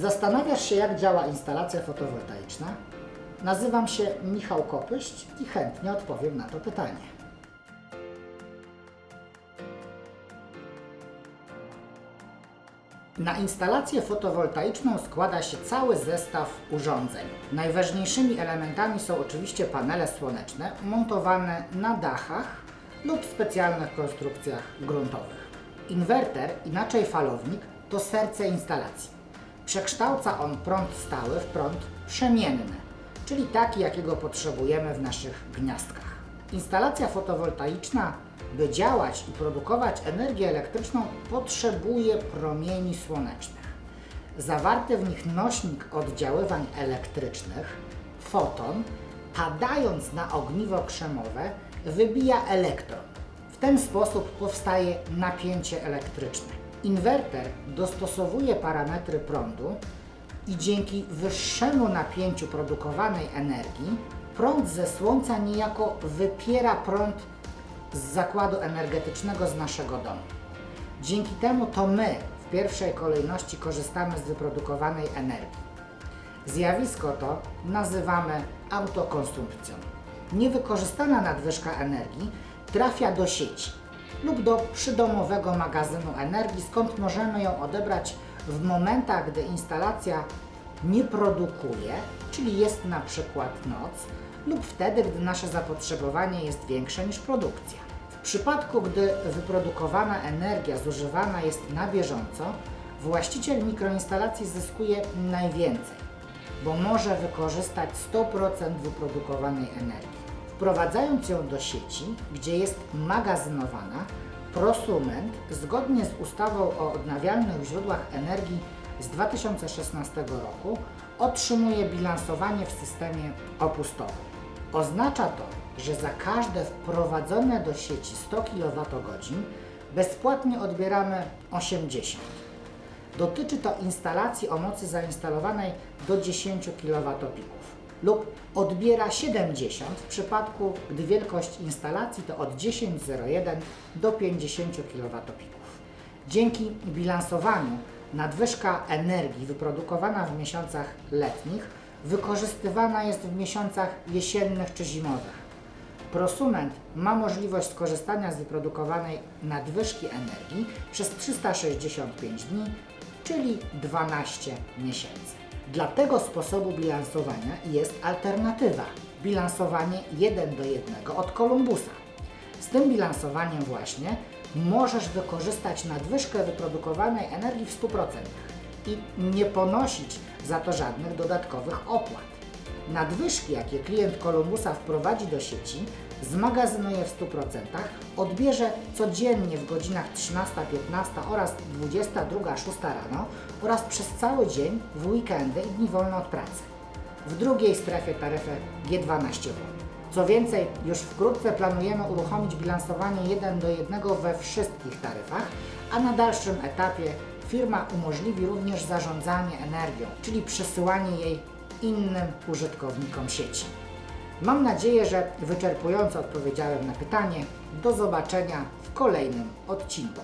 Zastanawiasz się, jak działa instalacja fotowoltaiczna? Nazywam się Michał Kopyść i chętnie odpowiem na to pytanie. Na instalację fotowoltaiczną składa się cały zestaw urządzeń. Najważniejszymi elementami są oczywiście panele słoneczne montowane na dachach lub specjalnych konstrukcjach gruntowych. Inwerter, inaczej falownik, to serce instalacji. Przekształca on prąd stały w prąd przemienny, czyli taki, jakiego potrzebujemy w naszych gniazdkach. Instalacja fotowoltaiczna, by działać i produkować energię elektryczną, potrzebuje promieni słonecznych. Zawarty w nich nośnik oddziaływań elektrycznych, foton, padając na ogniwo krzemowe, wybija elektron. W ten sposób powstaje napięcie elektryczne. Inwerter dostosowuje parametry prądu i dzięki wyższemu napięciu produkowanej energii prąd ze słońca niejako wypiera prąd z zakładu energetycznego z naszego domu. Dzięki temu to my w pierwszej kolejności korzystamy z wyprodukowanej energii. Zjawisko to nazywamy autokonsumpcją. Niewykorzystana nadwyżka energii trafia do sieci lub do przydomowego magazynu energii, skąd możemy ją odebrać w momentach, gdy instalacja nie produkuje, czyli jest na przykład noc, lub wtedy, gdy nasze zapotrzebowanie jest większe niż produkcja. W przypadku, gdy wyprodukowana energia zużywana jest na bieżąco, właściciel mikroinstalacji zyskuje najwięcej, bo może wykorzystać 100% wyprodukowanej energii. Wprowadzając ją do sieci, gdzie jest magazynowana, prosument zgodnie z ustawą o odnawialnych źródłach energii z 2016 roku otrzymuje bilansowanie w systemie opustowym. Oznacza to, że za każde wprowadzone do sieci 100 kWh bezpłatnie odbieramy 80. Dotyczy to instalacji o mocy zainstalowanej do 10 kWp lub odbiera 70 w przypadku, gdy wielkość instalacji to od 10,01 do 50 kWp. Dzięki bilansowaniu nadwyżka energii wyprodukowana w miesiącach letnich wykorzystywana jest w miesiącach jesiennych czy zimowych. Prosument ma możliwość skorzystania z wyprodukowanej nadwyżki energii przez 365 dni, czyli 12 miesięcy. Dla tego sposobu bilansowania jest alternatywa bilansowanie 1 do 1 od Kolumbusa. Z tym bilansowaniem właśnie możesz wykorzystać nadwyżkę wyprodukowanej energii w 100% i nie ponosić za to żadnych dodatkowych opłat. Nadwyżki, jakie klient Kolumbusa wprowadzi do sieci, zmagazynuje w 100%, odbierze codziennie w godzinach 13-15 oraz 22-6 rano oraz przez cały dzień w weekendy i dni wolne od pracy. W drugiej strefie taryfę G12W. Co więcej, już wkrótce planujemy uruchomić bilansowanie 1 do 1 we wszystkich taryfach, a na dalszym etapie firma umożliwi również zarządzanie energią, czyli przesyłanie jej innym użytkownikom sieci. Mam nadzieję, że wyczerpująco odpowiedziałem na pytanie. Do zobaczenia w kolejnym odcinku.